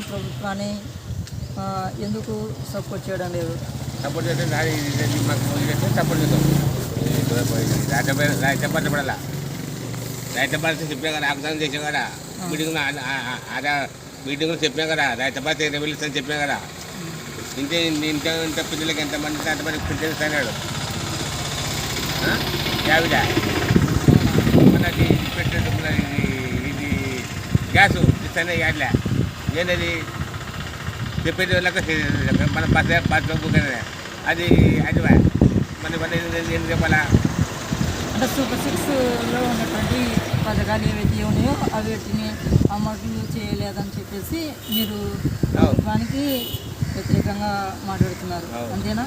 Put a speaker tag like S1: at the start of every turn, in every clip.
S1: ఈ ప్రభుత్వాన్ని ఎందుకు సపోర్ట్ చేయడం లేదు?
S2: సపోర్ట్ చేస్తే సపోర్ట్ చేస్తాం రాజ్యపడ పడాల? రాజ్యపడ చెప్పాం కదా ఆగ్రహం చేసాం కదా. మీటింగ్ అదే మీటింగ్లో చెప్పాం కదా రాజ్యపడ రెవెల్యూషన్ అని చెప్పాం కదా. ఇంతే ఇంత ఇంత పిల్లలకి ఎంతమంది అంతమంది పిల్లలు ఇస్తున్నాడు యావిడ? మనది పెట్టినట్టు మన ఇది ఇది గ్యాస్ ఇస్తానే యాడ్లే? ఏంటది? చెప్పేది వాళ్ళకి మన బస్ బస్ బుక్ అనేది అది అది. మన ఏం చెప్పాలా?
S1: అంటే సూపర్ సిక్స్లో ఉన్నటువంటి పథకాలు ఏవైతే ఉన్నాయో అవిటిని అమలు చేయలేదని చెప్పేసి మీరు ప్రభుత్వానికి వ్యతిరేకంగా మాట్లాడుతున్నారు. అంతేనా?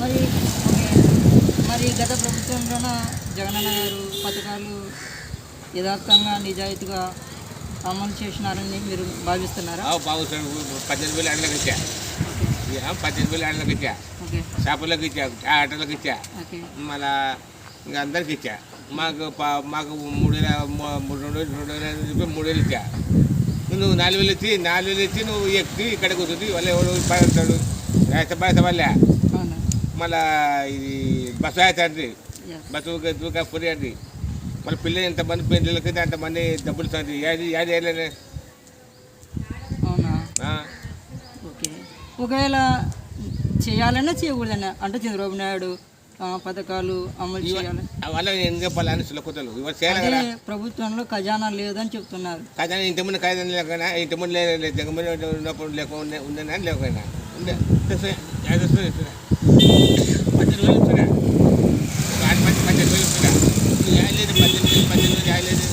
S1: మరి మరి గత ప్రభుత్వంలోన జగనన్న గారు పథకాలు యథార్థంగా నిజాయితీగా అమలు చేసినారని మీరు భావిస్తున్నారా?
S2: పద్దెనిమిది వేలు ఆటలకు ఇచ్చా. పద్దెనిమిది వేలు ఆటలకు ఇచ్చా.
S1: ఓకే.
S2: షాపులకు ఇచ్చా ఆటోలకు ఇచ్చా. మళ్ళా ఇంకా అందరికి ఇచ్చా. మాకు మాకు మూడు వేల మూడు రెండు వేలు రెండు వేల రూపాయలు మూడు వేలు ఇచ్చా. నువ్వు నాలుగు వేలు ఇచ్చి నాలుగు వేలు ఇచ్చి నువ్వు ఎక్కి ఇక్కడ కూర్చుంది వాళ్ళు ఎవడు పడతాడు? రాష్ట్ర భాష వల్లే
S1: అవునా?
S2: మళ్ళా ఇది బస్సు అవుతుంది
S1: ఎస్
S2: బస్సు దూక ఫ్రీ అండి మళ్ళీ పిల్లలు ఎంతమంది పిల్లలకి అంతమంది డబ్బులు ఇస్తుంది యాది యాది వేయలేనే
S1: అవునా? ఓకే. ఒకవేళ చేయాలన్నా చేయకూడదన్నా. అంటే చంద్రబాబు నాయుడు ఆ, పథకాలు అమలు చేయాలి.
S2: వాళ్ళ ఏం చెప్పాలని సులకుతలు ఇవాళ చేయాలి
S1: ప్రభుత్వంలో ఖజానా లేదని చెప్తున్నారు.
S2: కాదని ఇంతమంది కాదని లేకపోయినా ఇంతమంది లేదు జగమంది ఉన్నప్పుడు లేకుండా ఉందని లేకపోయినా? ఉండే తెస్తున్నా. యాభై తెస్తున్నా, తెస్తున్నా. పద్దెనిమిది వేలు ఇస్తున్నా. ఒక ఆరు మంది పద్దెనిమిది వేలు ఇస్తున్నా. నువ్వు యాయలేదు, పద్దెనిమిది వేలు, పద్దెనిమిది వేలు యాయలేదు.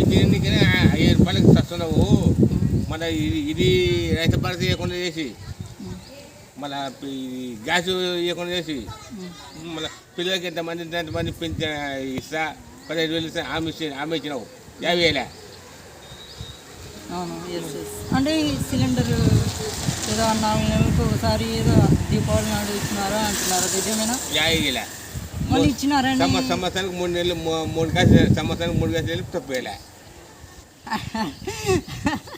S2: ఈ దీనికనే ఐదు రూపాయలకి వస్తున్నావు మన ఇది ఇది రైతు భరోసా ఇవ్వకుండా చేసి ఈ గ్యాస్ ఇవ్వకుండా చేసి మన పిల్లలకి ఎంతమంది ఉంటే అంతమంది పెంచ ఇస్తా పదిహేను వేలు ఇస్తా ఆమె ఇచ్చి ఆమె ఇచ్చినావు. యాభై వేలే?
S1: అంటే సిలిండర్ ఏదో నాలుగు నెలలకు ఒకసారి ఏదో దీపావళి నాడు ఇచ్చినారా అంటున్నారు? నిజమేనా?
S2: యాభై వేలే?
S1: మళ్ళీ ఇచ్చినారండి.
S2: సంవ సంవత్సరానికి మూడు నెలలు మూడు గ్యాస్ సంవత్సరానికి మూడు గ్యాస్ వేలు తప్పు వేలే?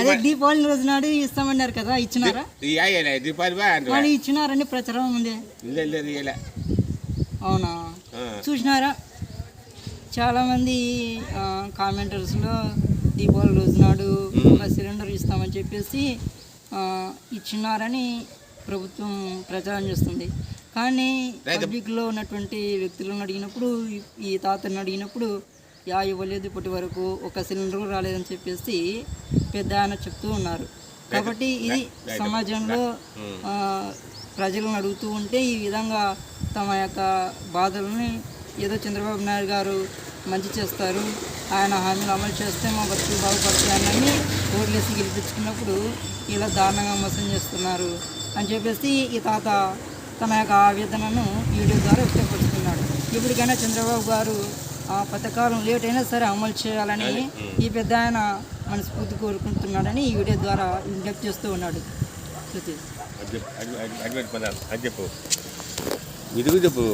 S1: అదే దీపావళి రోజు నాడు ఇస్తామన్నారు కదా ఇచ్చినారా?
S2: దీపావళి
S1: ఇచ్చినారని ప్రచారం ఉంది. అవునా? చూసినారా? చాలామంది కామెంటర్స్లో దీపావళి రోజు నాడు సిలిండర్ ఇస్తామని చెప్పేసి ఇచ్చినారని ప్రభుత్వం ప్రచారం చేస్తుంది. కానీ పబ్లిక్లో ఉన్నటువంటి వ్యక్తులను అడిగినప్పుడు ఈ- ఈ తాతను అడిగినప్పుడు యా ఇవ్వలేదు ఇప్పటి వరకు ఒక సిలిండర్ కూడా రాలేదని చెప్పేసి పెద్ద ఆయన చెప్తూ ఉన్నారు. కాబట్టి ఇది సమాజంలో ఆ, ప్రజలను అడుగుతూ ఉంటే ఈ విధంగా తమ యొక్క బాధలని ఏదో చంద్రబాబు నాయుడు గారు మంచి చేస్తారు ఆయన హామీలు అమలు చేస్తే మా బతుకులు బాగుపడతాయని ఓట్లేసి గెలిపించుకున్నప్పుడు ఇలా దారుణంగా మోసం చేస్తున్నారు అని చెప్పేసి ఈ తాత తన యొక్క ఆవేదనను వీడియో ద్వారా వ్యక్తపరుస్తున్నాడు. ఇప్పటికైనా చంద్రబాబు గారు ఆ పథకాలను లేట్ అయినా సరే అమలు చేయాలని ఈ పెద్ద ఆయన మనస్ఫూర్తి కోరుకుంటున్నాడని ఈ వీడియో ద్వారా విజ్ఞప్తి చేస్తూ ఉన్నాడు. శృతి
S2: చెప్పు.